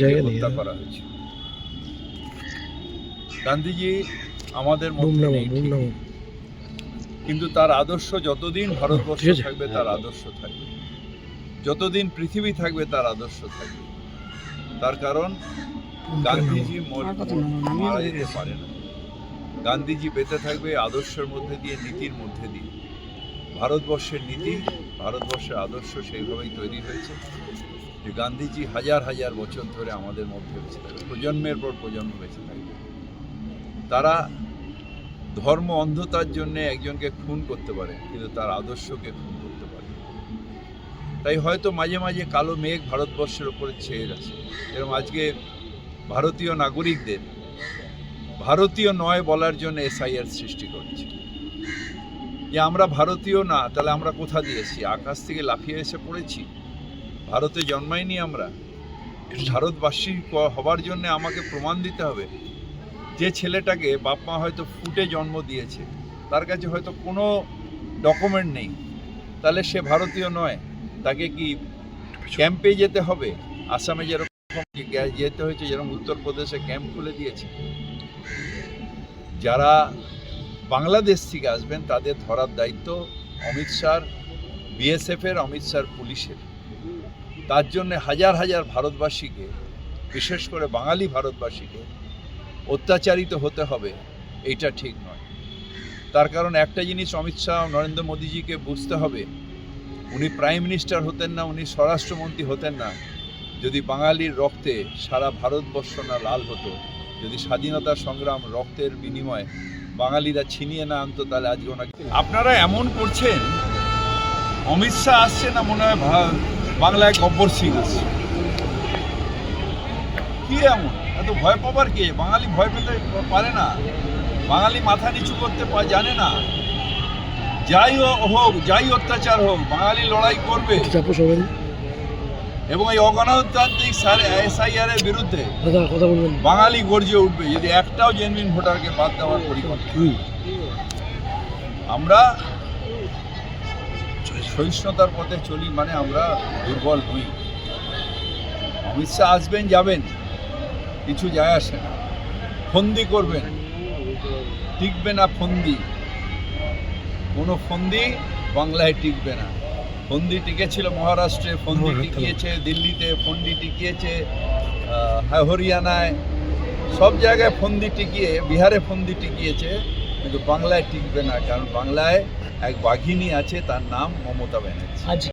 হত্যা করা হয়েছে। গান্ধীজি আমাদের মধ্যে নেই কিন্তু তার আদর্শ যতদিন ভারতবর্ষ থাকবে তার আদর্শ থাকবে। যতদিন পৃথিবী থাকবে তার আদর্শ থাকবে। তার কারণ গান্ধীজি মর- মারা যেতে পারে না। গান্ধীজি বেঁচে থাকবে আদর্শের মধ্যে দিয়ে নীতির মধ্যে দিয়ে। ভারতবর্ষের নীতি, ভারতবর্ষের আদর্শ সেইভাবেই তৈরি হয়েছে যে গান্ধীজি হাজার হাজার বছর ধরে আমাদের মধ্যে বেঁচে থাকবে, প্রজন্মের পর প্রজন্ম বেঁচে থাকবে। তারা ধর্ম অন্ধতার জন্য একজনকে খুন করতে পারে, কিন্তু তার আদর্শকে খুন করতে পারে। তাই হয়তো মাঝে মাঝে কালো মেঘ ভারতবর্ষের ওপরে ছেয়ে যাচ্ছে। এরকম আজকে ভারতীয় নাগরিকদের, ভারতীয় নয় বলার জন্য এসআইআর সৃষ্টি করছে। যে আমরা ভারতীয় না, তাহলে আমরা কোথা দিয়েছি আকাশ থেকে লাফিয়ে এসে পড়েছি? ভারতে জন্মাইনি আমরা। ভারতবাসী হবার জন্য আমাকে প্রমাণ দিতে হবে। যে ছেলেটাকে বাপ মা হয়তো ফুটে জন্ম দিয়েছে, তার কাছে হয়তো কোনো ডকুমেন্ট নেই। তাহলে সে ভারতীয় নয়। তাকে কি ক্যাম্পে যেতে হবে? আসামে যেরকম যেতে হয়েছে, যেরকম উত্তরপ্রদেশে ক্যাম্প খুলে দিয়েছে। যারা বাংলাদেশ থেকে আসবেন, তাদের ধরার দায়িত্ব অমিত শাহর, বিএসএফের, অমিত শাহর পুলিশের। তার জন্য হাজার হাজার ভারতবাসীকে, বিশেষ করে বাঙালি ভারতবাসীকে অত্যাচারিত হতে হবে, এইটা ঠিক নয়। তার কারণ একটা জিনিস অমিত শাহ নরেন্দ্র মোদীজিকে বুঝতে হবে, উনি প্রাইম মিনিস্টার হতেন না, উনি স্বরাষ্ট্রমন্ত্রী হতেন না। যদি বাঙালির রক্তে সারা ভারতবর্ষ না লাল হতো, যদি স্বাধীনতা সংগ্রাম রক্তের বিনিময়ে বাঙালিরা ছিনিয়ে না আনতো, তাহলে আজকে ওনাকে আপনারা এমন করছেন, অমিত শাহ আসছে না মনে হয় বাংলায় গব্বর সিং আসছে? কি এমন? এত ভয় পাবার কে? বাঙালি ভয় পেতে পারে না। বাঙালি মাথা নিচু করতে জানে না। যাই হোক, যাই অত্যাচার হোক, বাঙালি লড়াই করবে। এবং এই অগণতান্ত্রিক এসআইআর এর বিরুদ্ধে বাঙালি গর্জে উঠবে যদি একটাও জেনুইন ভোটারকে বাদ দেওয়ার পরিকল্পনা আমরা সহিষ্ণুতার পথে চলি মানে আমরা দুর্বল নই অমিত শাহ আসবেন যাবেন কিছু যায় আসে না। ফন্দি করবেন টিকবে না ফন্দি। কোনো ফন্দি বাংলায় টিকবে না। ফন্দি টিকেছিল মহারাষ্ট্রে ফন্দি টিকিয়েছে দিল্লিতে ফন্দি টিকিয়েছে হরিয়ানায়। সব জায়গায় ফন্দি টিকিয়ে বিহারে ফন্দি টিকিয়েছে কিন্তু বাংলায় টিকবে না কারণ বাংলায় এক বাঘিনী আছে তার নাম মমতা ব্যানার্জি।